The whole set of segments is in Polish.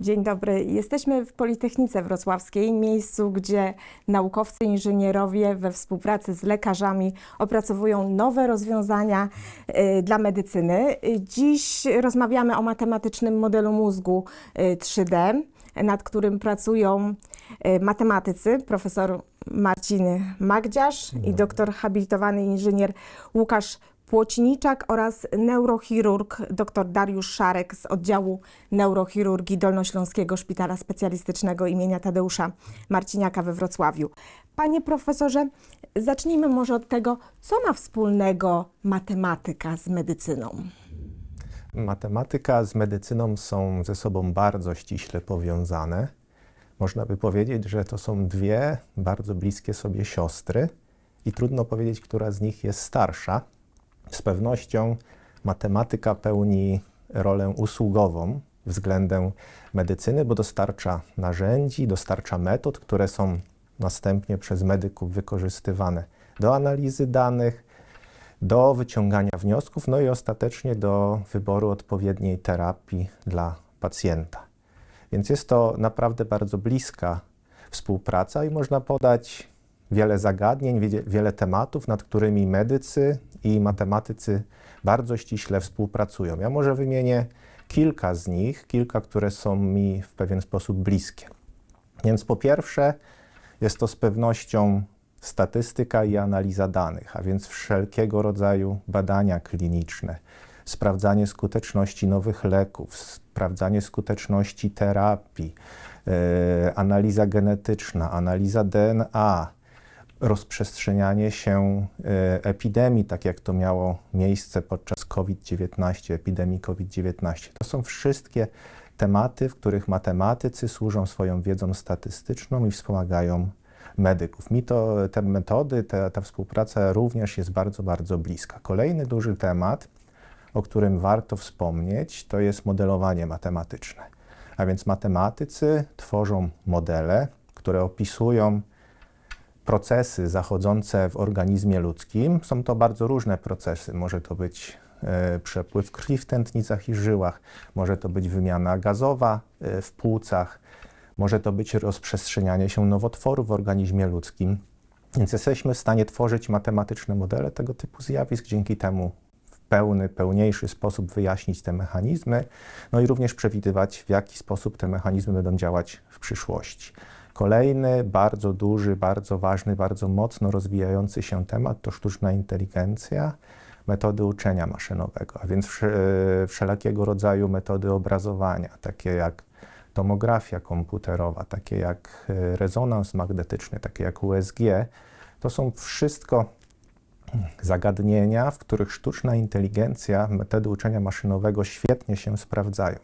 Dzień dobry. Jesteśmy w Politechnice Wrocławskiej, miejscu, gdzie naukowcy, inżynierowie we współpracy z lekarzami opracowują nowe rozwiązania y, dla medycyny. Y, Dziś rozmawiamy o matematycznym modelu mózgu y, 3D, nad którym pracują y, matematycy, profesor Marcin Magdziarz i doktor habilitowany inżynier Łukasz Płociniczak oraz neurochirurg dr Dariusz Szarek z oddziału neurochirurgii Dolnośląskiego Szpitala Specjalistycznego imienia Tadeusza Marciniaka we Wrocławiu. Panie profesorze, zacznijmy może od tego, co ma wspólnego matematyka z medycyną. Matematyka z medycyną są ze sobą bardzo ściśle powiązane. Można by powiedzieć, że to są dwie bardzo bliskie sobie siostry i trudno powiedzieć, która z nich jest starsza. Z pewnością matematyka pełni rolę usługową względem medycyny, bo dostarcza narzędzi, dostarcza metod, które są następnie przez medyków wykorzystywane do analizy danych, do wyciągania wniosków, no i ostatecznie do wyboru odpowiedniej terapii dla pacjenta. Więc jest to naprawdę bardzo bliska współpraca i można podać wiele zagadnień, wie- wiele tematów, nad którymi medycy i matematycy bardzo ściśle współpracują. Ja może wymienię kilka z nich, kilka, które są mi w pewien sposób bliskie. Więc po pierwsze, jest to z pewnością statystyka i analiza danych, a więc wszelkiego rodzaju badania kliniczne, sprawdzanie skuteczności nowych leków, sprawdzanie skuteczności terapii, e, analiza genetyczna, analiza DNA, rozprzestrzenianie się e, epidemii, tak jak to miało miejsce podczas COVID-19, epidemii COVID-19. To są wszystkie tematy, w których matematycy służą swoją wiedzą statystyczną i wspomagają medyków. Mi to, te metody, te, ta współpraca również jest bardzo, bardzo bliska. Kolejny duży temat, o którym warto wspomnieć, to jest modelowanie matematyczne. A więc matematycy tworzą modele, które opisują procesy zachodzące w organizmie ludzkim. Są to bardzo różne procesy. Może to być e, przepływ krwi w tętnicach i żyłach, może to być wymiana gazowa e, w płucach, może to być rozprzestrzenianie się nowotworu w organizmie ludzkim. Więc jesteśmy w stanie tworzyć matematyczne modele tego typu zjawisk, dzięki temu w pełny, pełniejszy sposób wyjaśnić te mechanizmy, no i również przewidywać, w jaki sposób te mechanizmy będą działać w przyszłości. Kolejny bardzo duży, bardzo ważny, bardzo mocno rozwijający się temat to sztuczna inteligencja, metody uczenia maszynowego, a więc wsze- wszelakiego rodzaju metody obrazowania, takie jak tomografia komputerowa, takie jak e, rezonans magnetyczny, takie jak USG. To są wszystko zagadnienia, w których sztuczna inteligencja, metody uczenia maszynowego świetnie się sprawdzają.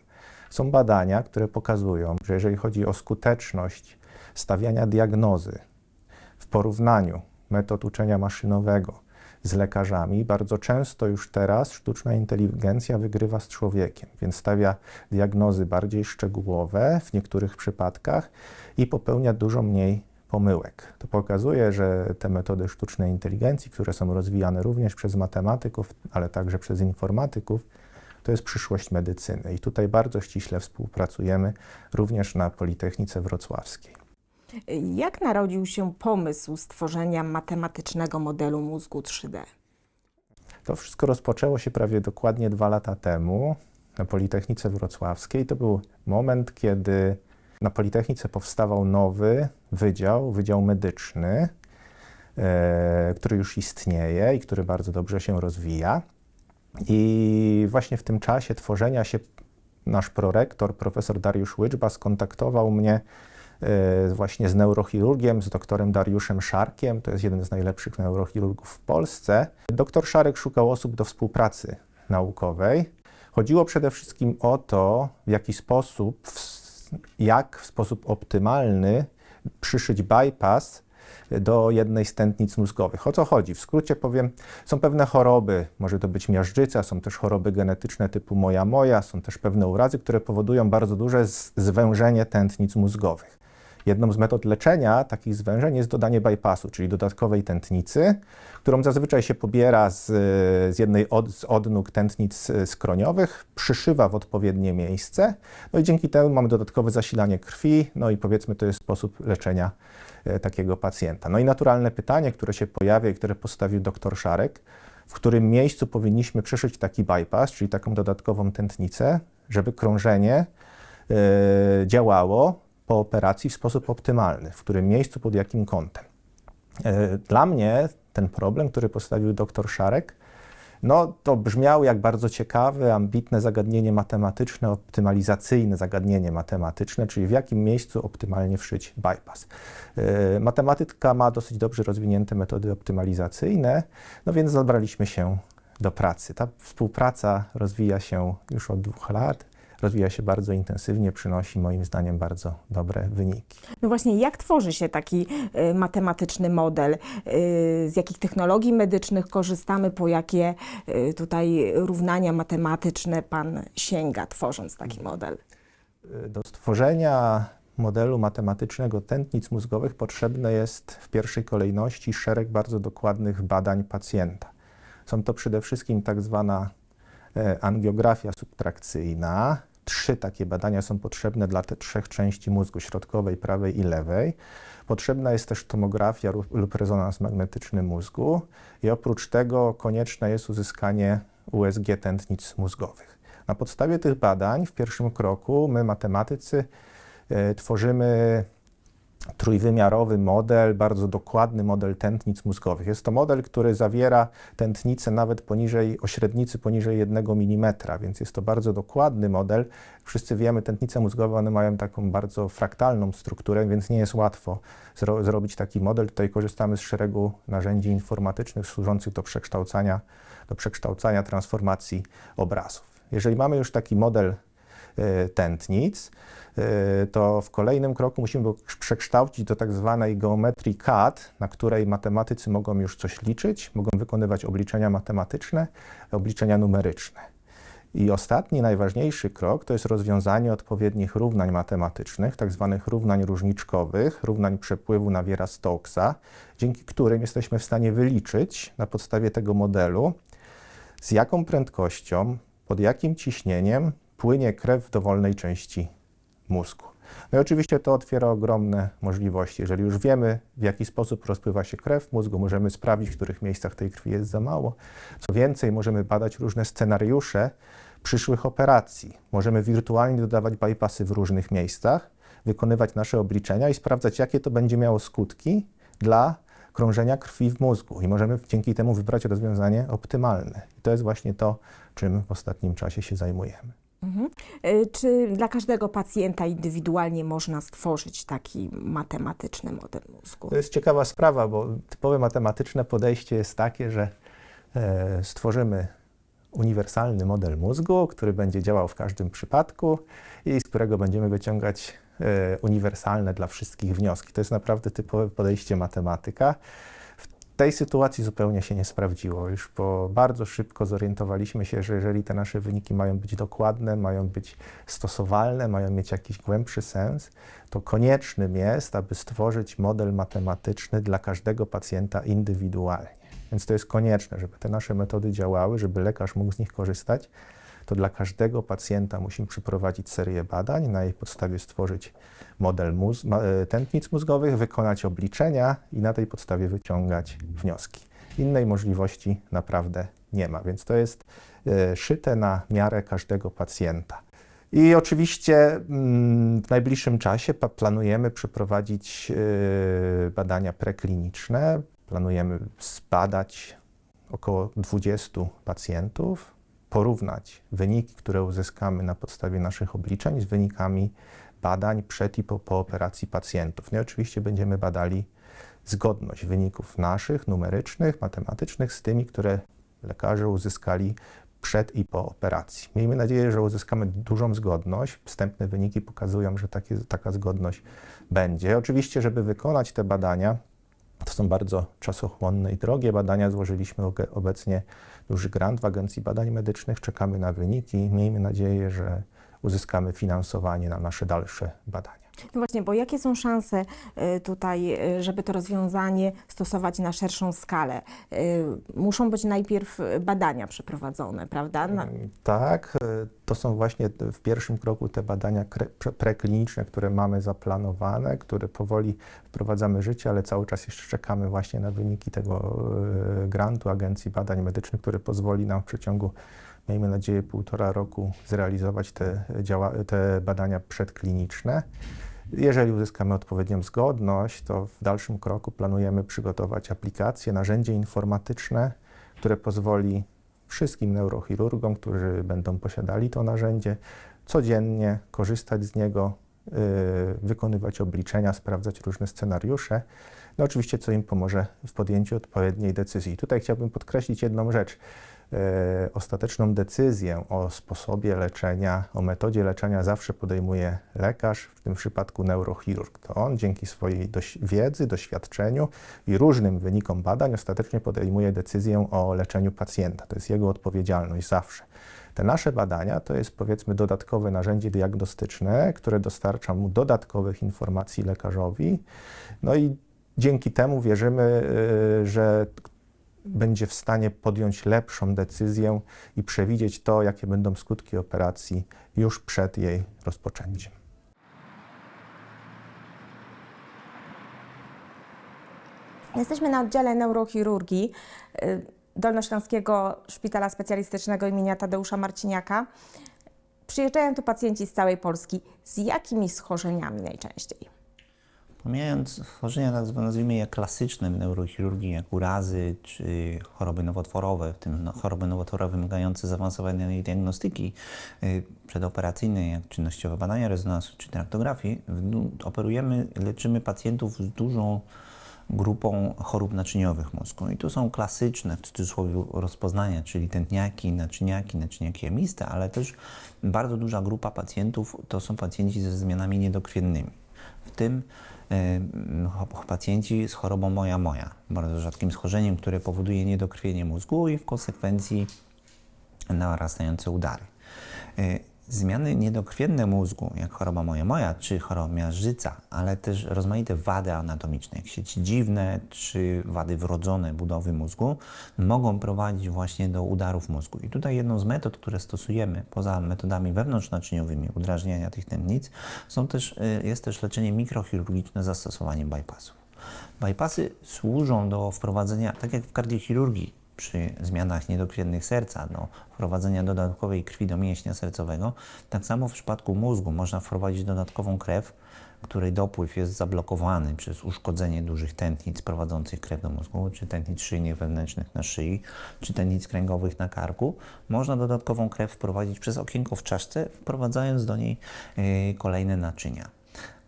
Są badania, które pokazują, że jeżeli chodzi o skuteczność stawiania diagnozy w porównaniu metod uczenia maszynowego z lekarzami, bardzo często już teraz sztuczna inteligencja wygrywa z człowiekiem, więc stawia diagnozy bardziej szczegółowe w niektórych przypadkach i popełnia dużo mniej pomyłek. To pokazuje, że te metody sztucznej inteligencji, które są rozwijane również przez matematyków, ale także przez informatyków, to jest przyszłość medycyny. I tutaj bardzo ściśle współpracujemy również na Politechnice Wrocławskiej. Jak narodził się pomysł stworzenia matematycznego modelu mózgu 3D? To wszystko rozpoczęło się prawie dokładnie dwa lata temu na Politechnice Wrocławskiej. To był moment, kiedy na Politechnice powstawał nowy wydział, Wydział Medyczny, e, który już istnieje i który bardzo dobrze się rozwija. I właśnie w tym czasie tworzenia się nasz prorektor, profesor Dariusz Łyczba, skontaktował mnie właśnie z neurochirurgiem, z doktorem Dariuszem Szarkiem. To jest jeden z najlepszych neurochirurgów w Polsce. Doktor Szarek szukał osób do współpracy naukowej. Chodziło przede wszystkim o to, w jaki sposób, jak w sposób optymalny przyszyć bypass do jednej z tętnic mózgowych. O co chodzi? W skrócie powiem, są pewne choroby, może to być miażdżyca, są też choroby genetyczne typu moja moja, są też pewne urazy, które powodują bardzo duże zwężenie tętnic mózgowych. Jedną z metod leczenia takich zwężeń jest dodanie bypassu, czyli dodatkowej tętnicy, którą zazwyczaj się pobiera z, z jednej od, z odnóg tętnic e, skroniowych, przyszywa w odpowiednie miejsce, no i dzięki temu mamy dodatkowe zasilanie krwi, no i powiedzmy to jest sposób leczenia e, takiego pacjenta. No i naturalne pytanie, które się pojawia i które postawił dr Szarek, w którym miejscu powinniśmy przyszyć taki bypass, czyli taką dodatkową tętnicę, żeby krążenie e, działało po operacji w sposób optymalny, w którym miejscu, pod jakim kątem. E, Dla mnie ten problem, który postawił dr Szarek, no to brzmiało jak bardzo ciekawe, ambitne zagadnienie matematyczne, optymalizacyjne zagadnienie matematyczne, czyli w jakim miejscu optymalnie wszyć bypass. E, Matematyka ma dosyć dobrze rozwinięte metody optymalizacyjne, no więc zabraliśmy się do pracy. Ta współpraca rozwija się już od dwóch lat, rozwija się bardzo intensywnie, przynosi moim zdaniem bardzo dobre wyniki. No właśnie, jak tworzy się taki y, matematyczny model? Y, z jakich technologii medycznych korzystamy? Po jakie y, tutaj równania matematyczne Pan sięga, tworząc taki model? Do stworzenia modelu matematycznego tętnic mózgowych potrzebne jest w pierwszej kolejności szereg bardzo dokładnych badań pacjenta. Są to przede wszystkim tak zwana angiografia subtrakcyjna. Trzy takie badania są potrzebne dla te trzech części mózgu, środkowej, prawej i lewej. Potrzebna jest też tomografia lub- lub rezonans magnetyczny mózgu i oprócz tego konieczne jest uzyskanie USG tętnic mózgowych. Na podstawie tych badań w pierwszym kroku my, matematycy, e, tworzymy trójwymiarowy model, bardzo dokładny model tętnic mózgowych. Jest to model, który zawiera tętnice nawet poniżej, o średnicy poniżej 1 mm, więc jest to bardzo dokładny model. Wszyscy wiemy, tętnice mózgowe, one mają taką bardzo fraktalną strukturę, więc nie jest łatwo zro zrobić taki model. Tutaj korzystamy z szeregu narzędzi informatycznych służących do przekształcania, do przekształcania transformacji obrazów. Jeżeli mamy już taki model tętnic, e, to w kolejnym kroku musimy przekształcić do tak zwanej geometrii CAD, na której matematycy mogą już coś liczyć, mogą wykonywać obliczenia matematyczne, obliczenia numeryczne. I ostatni, najważniejszy krok to jest rozwiązanie odpowiednich równań matematycznych, tak zwanych równań różniczkowych, równań przepływu Naviera-Stokesa, dzięki którym jesteśmy w stanie wyliczyć na podstawie tego modelu, z jaką prędkością, pod jakim ciśnieniem płynie krew w dowolnej części mózgu. No i oczywiście to otwiera ogromne możliwości. Jeżeli już wiemy, w jaki sposób rozpływa się krew w mózgu, możemy sprawdzić, w których miejscach tej krwi jest za mało. Co więcej, możemy badać różne scenariusze przyszłych operacji. Możemy wirtualnie dodawać bypassy w różnych miejscach, wykonywać nasze obliczenia i sprawdzać, jakie to będzie miało skutki dla krążenia krwi w mózgu. I możemy dzięki temu wybrać rozwiązanie optymalne. I to jest właśnie to, czym w ostatnim czasie się zajmujemy. Y, Czy dla każdego pacjenta indywidualnie można stworzyć taki matematyczny model mózgu? To jest ciekawa sprawa, bo typowe matematyczne podejście jest takie, że e, stworzymy uniwersalny model mózgu, który będzie działał w każdym przypadku i z którego będziemy wyciągać e, uniwersalne dla wszystkich wnioski. To jest naprawdę typowe podejście matematyka. Tej sytuacji zupełnie się nie sprawdziło. Już po bardzo szybko zorientowaliśmy się, że jeżeli te nasze wyniki mają być dokładne, mają być stosowalne, mają mieć jakiś głębszy sens, to koniecznym jest, aby stworzyć model matematyczny dla każdego pacjenta indywidualnie. Więc to jest konieczne, żeby te nasze metody działały, żeby lekarz mógł z nich korzystać. To dla każdego pacjenta musimy przeprowadzić serię badań, na jej podstawie stworzyć model móz- ma- e, tętnic mózgowych, wykonać obliczenia i na tej podstawie wyciągać wnioski. Innej możliwości naprawdę nie ma, więc to jest e, szyte na miarę każdego pacjenta. I oczywiście mm, w najbliższym czasie planujemy przeprowadzić e, badania prekliniczne. Planujemy zbadać około 20 pacjentów, porównać wyniki, które uzyskamy na podstawie naszych obliczeń z wynikami badań przed i po, po operacji pacjentów. No i oczywiście będziemy badali zgodność wyników naszych, numerycznych, matematycznych z tymi, które lekarze uzyskali przed i po operacji. Miejmy nadzieję, że uzyskamy dużą zgodność. Wstępne wyniki pokazują, że takie, taka zgodność będzie. Oczywiście, żeby wykonać te badania, są bardzo czasochłonne i drogie badania. Złożyliśmy obecnie duży grant w Agencji Badań Medycznych. Czekamy na wyniki. Miejmy nadzieję, że uzyskamy finansowanie na nasze dalsze badania. No właśnie, bo jakie są szanse y, tutaj, y, żeby to rozwiązanie stosować na szerszą skalę? Y, Muszą być najpierw badania przeprowadzone, prawda? Na, Tak, e, to są właśnie w pierwszym kroku te badania prekliniczne, które mamy zaplanowane, które powoli wprowadzamy życie, ale cały czas jeszcze czekamy właśnie na wyniki tego grantu Agencji Badań Medycznych, który pozwoli nam w przeciągu, miejmy nadzieję, półtora roku zrealizować te, działa- te badania przedkliniczne. Jeżeli uzyskamy odpowiednią zgodność, to w dalszym kroku planujemy przygotować aplikację, narzędzie informatyczne, które pozwoli wszystkim neurochirurgom, którzy będą posiadali to narzędzie, codziennie korzystać z niego, y, wykonywać obliczenia, sprawdzać różne scenariusze. No oczywiście, co im pomoże w podjęciu odpowiedniej decyzji. Tutaj chciałbym podkreślić jedną rzecz. E, Ostateczną decyzję o sposobie leczenia, o metodzie leczenia zawsze podejmuje lekarz, w tym przypadku neurochirurg. To on dzięki swojej doś- wiedzy, doświadczeniu i różnym wynikom badań ostatecznie podejmuje decyzję o leczeniu pacjenta. To jest jego odpowiedzialność zawsze. Te nasze badania to jest powiedzmy dodatkowe narzędzie diagnostyczne, które dostarcza mu dodatkowych informacji lekarzowi. No i dzięki temu wierzymy, y, że będzie w stanie podjąć lepszą decyzję i przewidzieć to, jakie będą skutki operacji już przed jej rozpoczęciem. Jesteśmy na oddziale neurochirurgii y, Dolnośląskiego Szpitala Specjalistycznego imienia Tadeusza Marciniaka. Przyjeżdżają tu pacjenci z całej Polski. Z jakimi schorzeniami najczęściej? Pomijając schorzenia, tak zwane, nazwijmy je klasyczne w neurochirurgii, jak urazy czy choroby nowotworowe, w tym no, choroby nowotworowe wymagające zaawansowanej diagnostyki y, przedoperacyjnej, jak czynnościowe badania rezonansu czy traktografii, operujemy, leczymy pacjentów z dużą grupą chorób naczyniowych mózgu. I tu są klasyczne, w cudzysłowie, rozpoznania, czyli tętniaki, naczyniaki, naczyniaki jamiste, ale też bardzo duża grupa pacjentów to są pacjenci ze zmianami niedokrwiennymi. W tym pacjenci z chorobą moja-moja, bardzo rzadkim schorzeniem, które powoduje niedokrwienie mózgu i w konsekwencji narastające udary. Zmiany niedokrwienne mózgu, jak choroba moja-moja, czy choroba miażdżyca, ale też rozmaite wady anatomiczne, jak sieci dziwne, czy wady wrodzone budowy mózgu, mogą prowadzić właśnie do udarów mózgu. I tutaj jedną z metod, które stosujemy, poza metodami wewnątrznaczyniowymi udrażniania tych tętnic, są też, y, jest też leczenie mikrochirurgiczne zastosowaniem bypassów. Bypassy służą do wprowadzenia, tak jak w kardiochirurgii, przy zmianach niedokrwiennych serca, do wprowadzenia dodatkowej krwi do mięśnia sercowego, tak samo w przypadku mózgu można wprowadzić dodatkową krew, której dopływ jest zablokowany przez uszkodzenie dużych tętnic prowadzących krew do mózgu, czy tętnic szyjnych wewnętrznych na szyi, czy tętnic kręgowych na karku. Można dodatkową krew wprowadzić przez okienko w czaszce, wprowadzając do niej yy, kolejne naczynia.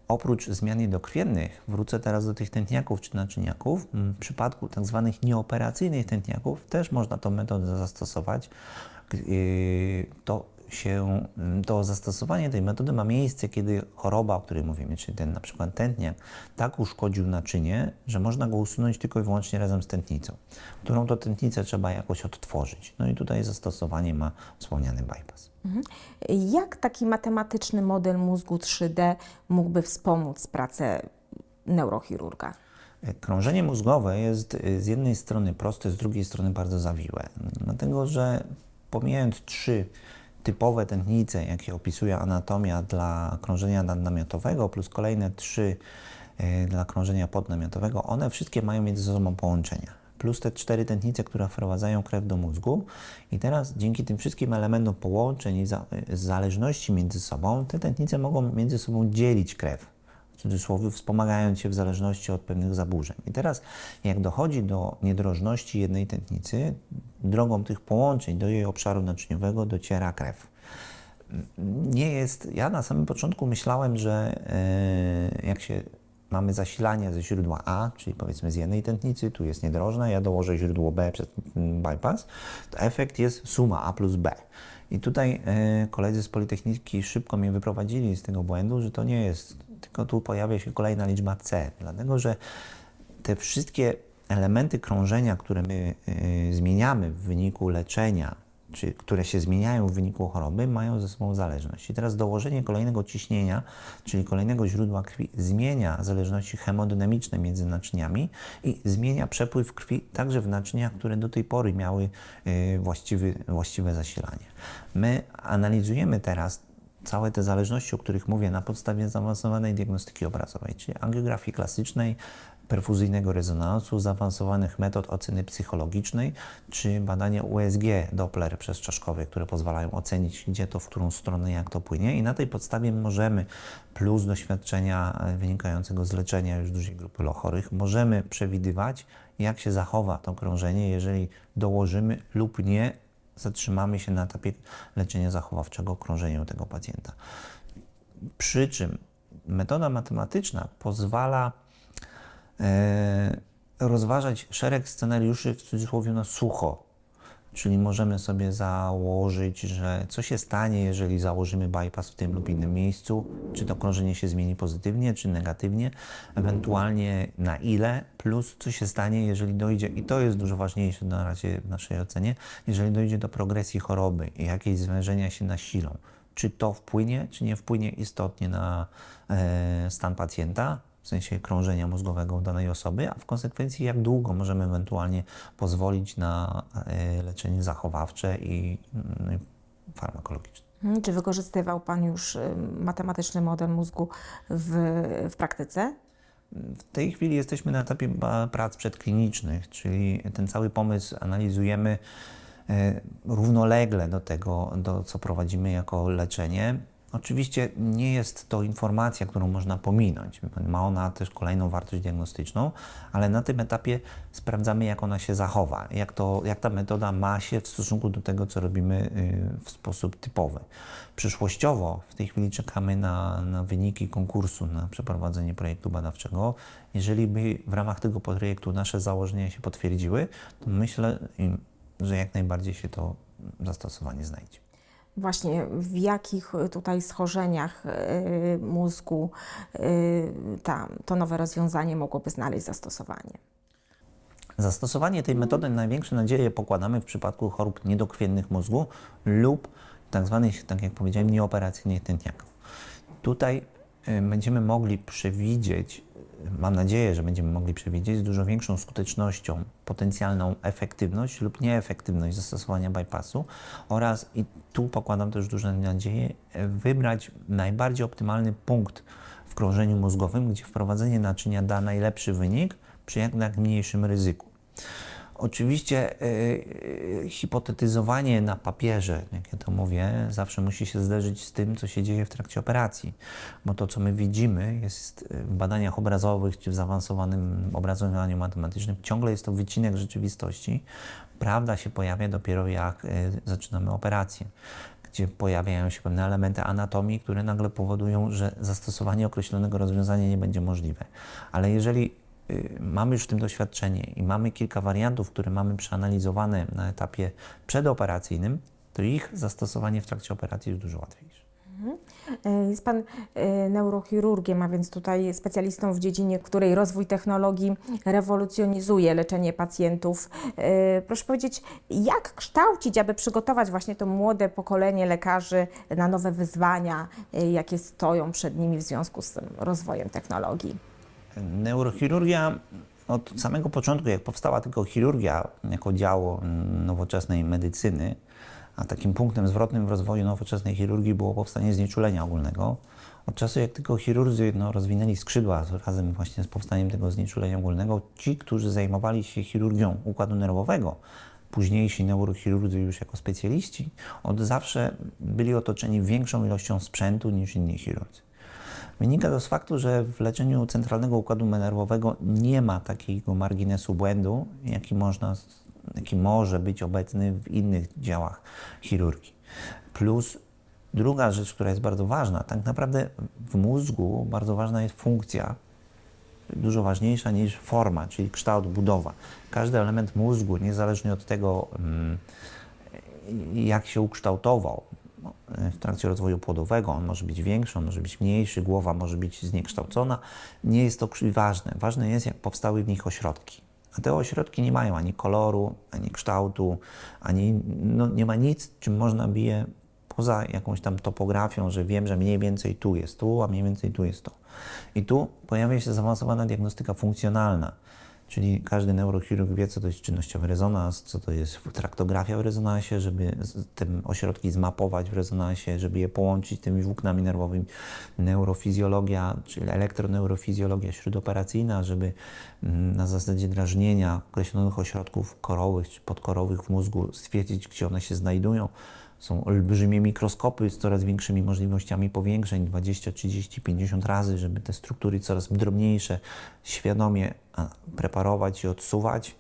Oprócz zmian niedokrwiennych, wrócę teraz do tych tętniaków czy naczyniaków, m, w przypadku tak zwanych nieoperacyjnych tętniaków też można tą metodę zastosować. Yy, To się, m, to zastosowanie tej metody ma miejsce, kiedy choroba, o której mówimy, czyli ten na przykład tętniak, tak uszkodził naczynie, że można go usunąć tylko i wyłącznie razem z tętnicą, którą to tętnicę trzeba jakoś odtworzyć. No i tutaj zastosowanie ma wspomniany bypass. Jak taki matematyczny model mózgu 3D mógłby wspomóc pracę neurochirurga? Krążenie mózgowe jest y, z jednej strony proste, z drugiej strony bardzo zawiłe. Dlatego, że pomijając trzy typowe tętnice, jakie opisuje anatomia dla krążenia nadnamiotowego, plus kolejne trzy y, dla krążenia podnamiotowego, one wszystkie mają między sobą połączenia. Plus te cztery tętnice, które wprowadzają krew do mózgu. I teraz dzięki tym wszystkim elementom połączeń i y, zależności między sobą, te tętnice mogą między sobą dzielić krew w cudzysłowie wspomagając się w zależności od pewnych zaburzeń. I teraz, jak dochodzi do niedrożności jednej tętnicy, drogą tych połączeń do jej obszaru naczyniowego dociera krew. Nie jest, ja na samym początku myślałem, że e, jak się mamy zasilanie ze źródła A, czyli powiedzmy z jednej tętnicy, tu jest niedrożna, ja dołożę źródło B przez bypass, to efekt jest suma A plus B. I tutaj e, koledzy z Politechniki szybko mnie wyprowadzili z tego błędu, że to nie jest, tylko tu pojawia się kolejna liczba C, dlatego że te wszystkie elementy krążenia, które my y, zmieniamy w wyniku leczenia czy które się zmieniają w wyniku choroby, mają ze sobą zależność. I teraz dołożenie kolejnego ciśnienia, czyli kolejnego źródła krwi, zmienia zależności hemodynamiczne między naczyniami i zmienia przepływ krwi także w naczyniach, które do tej pory miały y, właściwy, właściwe zasilanie. My analizujemy teraz całe te zależności, o których mówię, na podstawie zaawansowanej diagnostyki obrazowej, czyli angiografii klasycznej, perfuzyjnego rezonansu, zaawansowanych metod oceny psychologicznej, czy badania USG Doppler przez które pozwalają ocenić, gdzie to, w którą stronę, jak to płynie. I na tej podstawie możemy, plus doświadczenia e, wynikającego z leczenia już dużej grupy chorych, możemy przewidywać, jak się zachowa to krążenie, jeżeli dołożymy lub nie zatrzymamy się na etapie leczenia zachowawczego krążenia u tego pacjenta. Przy czym metoda matematyczna pozwala e, rozważać szereg scenariuszy w cudzysłowie na sucho. Czyli możemy sobie założyć, że co się stanie, jeżeli założymy bypass w tym lub innym miejscu, czy to krążenie się zmieni pozytywnie, czy negatywnie, ewentualnie na ile, plus co się stanie, jeżeli dojdzie, i to jest dużo ważniejsze na razie w naszej ocenie, jeżeli dojdzie do progresji choroby i jakieś zwężenia się nasilą. Czy to wpłynie, czy nie wpłynie istotnie na e, stan pacjenta, w sensie krążenia mózgowego danej osoby, a w konsekwencji jak długo możemy ewentualnie pozwolić na e, leczenie zachowawcze i mm, farmakologiczne. Mhm. Czy wykorzystywał Pan już y, matematyczny model mózgu w, w praktyce? W tej chwili jesteśmy na etapie prac przedklinicznych, czyli ten cały pomysł analizujemy e, równolegle do tego, do co prowadzimy jako leczenie. Oczywiście nie jest to informacja, którą można pominąć. Ma ona też kolejną wartość diagnostyczną, ale na tym etapie sprawdzamy, jak ona się zachowa, jak, to, jak ta metoda ma się w stosunku do tego, co robimy y, w sposób typowy. Przyszłościowo w tej chwili czekamy na, na wyniki konkursu na przeprowadzenie projektu badawczego. Jeżeli by w ramach tego projektu nasze założenia się potwierdziły, to myślę, że jak najbardziej się to zastosowanie znajdzie. Właśnie w jakich tutaj schorzeniach y, mózgu y, ta, to nowe rozwiązanie mogłoby znaleźć zastosowanie? Zastosowanie tej metody największe nadzieje pokładamy w przypadku chorób niedokrwiennych mózgu lub tak zwanych, tak jak powiedziałem, nieoperacyjnych tętniaków. Tutaj będziemy mogli przewidzieć, y, mam nadzieję, że będziemy mogli przewidzieć z dużo większą skutecznością potencjalną efektywność lub nieefektywność zastosowania bypassu oraz, i tu pokładam też duże nadzieje, y, wybrać najbardziej optymalny punkt w krążeniu mózgowym, gdzie wprowadzenie naczynia da najlepszy wynik przy jak najmniejszym ryzyku. Oczywiście y, y, hipotetyzowanie na papierze, jak ja to mówię, zawsze musi się zderzyć z tym, co się dzieje w trakcie operacji, bo to, co my widzimy, jest w badaniach obrazowych czy w zaawansowanym obrazowaniu matematycznym, ciągle jest to wycinek rzeczywistości. Prawda się pojawia dopiero jak zaczynamy operację gdzie pojawiają się pewne elementy anatomii, które nagle powodują, że zastosowanie określonego rozwiązania nie będzie możliwe. Ale jeżeli mamy już w tym doświadczenie i mamy kilka wariantów, które mamy przeanalizowane na etapie przedoperacyjnym, to ich zastosowanie w trakcie operacji jest dużo łatwiejsze. Y, Jest Pan y, neurochirurgiem, a więc tutaj specjalistą w dziedzinie, której rozwój technologii rewolucjonizuje leczenie pacjentów. Y, Proszę powiedzieć, jak kształcić, aby przygotować właśnie to młode pokolenie lekarzy na nowe wyzwania, y, jakie stoją przed nimi w związku z tym rozwojem technologii? Neurochirurgia od samego początku, jak powstała tylko chirurgia jako działo nowoczesnej medycyny, a takim punktem zwrotnym w rozwoju nowoczesnej chirurgii było powstanie znieczulenia ogólnego. Od czasu, jak tylko chirurdzy no, rozwinęli skrzydła razem właśnie z powstaniem tego znieczulenia ogólnego, ci, którzy zajmowali się chirurgią układu nerwowego, późniejsi neurochirurdzy już jako specjaliści, od zawsze byli otoczeni większą ilością sprzętu niż inni chirurdzy. Wynika to z faktu, że w leczeniu centralnego układu nerwowego nie ma takiego marginesu błędu, jaki, można, jaki może być obecny w innych działach chirurgii. Plus druga rzecz, która jest bardzo ważna, tak naprawdę w mózgu bardzo ważna jest funkcja, dużo ważniejsza niż forma, czyli kształt, budowa. Każdy element mózgu, niezależnie od tego, mm, jak się ukształtował w trakcie rozwoju płodowego, on może być większy, on może być mniejszy, głowa może być zniekształcona, nie jest to ważne. Ważne jest, jak powstały w nich ośrodki. A te ośrodki nie mają ani koloru, ani kształtu, ani no, nie ma nic, czym można by je poza jakąś tam topografią, że wiem, że mniej więcej tu jest tu, a mniej więcej tu jest to. I tu pojawia się zaawansowana diagnostyka funkcjonalna, czyli każdy neurochirurg wie, co to jest czynnościowy rezonans, co to jest traktografia w rezonansie, żeby te ośrodki zmapować w rezonansie, żeby je połączyć tymi włóknami nerwowymi, neurofizjologia, czyli elektroneurofizjologia śródoperacyjna, żeby mm, na zasadzie drażnienia określonych ośrodków korowych czy podkorowych w mózgu stwierdzić, gdzie one się znajdują. Są olbrzymie mikroskopy z coraz większymi możliwościami powiększeń 20, 30, 50 razy, żeby te struktury coraz drobniejsze świadomie preparować i odsuwać.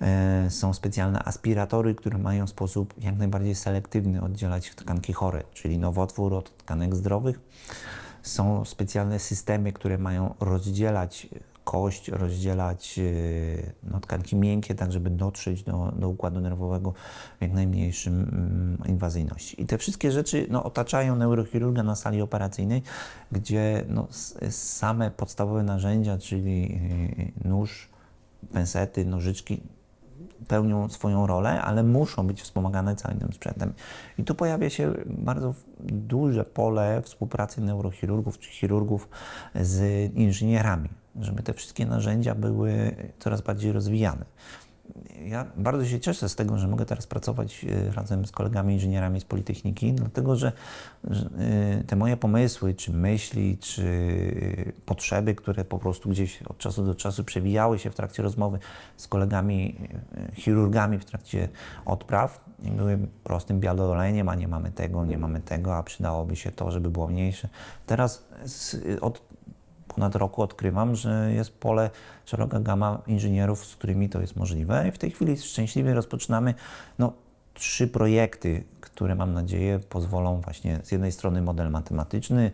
E, Są specjalne aspiratory, które mają w sposób jak najbardziej selektywny oddzielać tkanki chore, czyli nowotwór od tkanek zdrowych. Są specjalne systemy, które mają rozdzielać kość, rozdzielać e, no, tkanki miękkie, tak żeby dotrzeć do, do układu nerwowego w jak najmniejszym mm, inwazyjności. I te wszystkie rzeczy no, otaczają neurochirurga na sali operacyjnej, gdzie no, same podstawowe narzędzia, czyli e, nóż, pensety, nożyczki, pełnią swoją rolę, ale muszą być wspomagane całym tym sprzętem. I tu pojawia się bardzo duże pole współpracy neurochirurgów czy chirurgów z inżynierami, żeby te wszystkie narzędzia były coraz bardziej rozwijane. Ja bardzo się cieszę z tego, że mogę teraz pracować e, razem z kolegami inżynierami z Politechniki, dlatego że, e, te moje pomysły, czy myśli, czy potrzeby, które po prostu gdzieś od czasu do czasu przewijały się w trakcie rozmowy z kolegami e, chirurgami w trakcie odpraw, były prostym biadoleniem, a nie mamy tego, nie mamy tego, a przydałoby się to, żeby było mniejsze. Teraz od ponad roku odkrywam, że jest pole, szeroka gama inżynierów, z którymi to jest możliwe i w tej chwili szczęśliwie rozpoczynamy no, trzy projekty, które mam nadzieję pozwolą właśnie z jednej strony model matematyczny,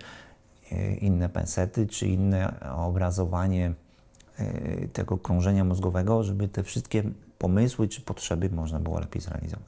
e, inne pensety, czy inne obrazowanie e, tego krążenia mózgowego, żeby te wszystkie pomysły czy potrzeby można było lepiej zrealizować.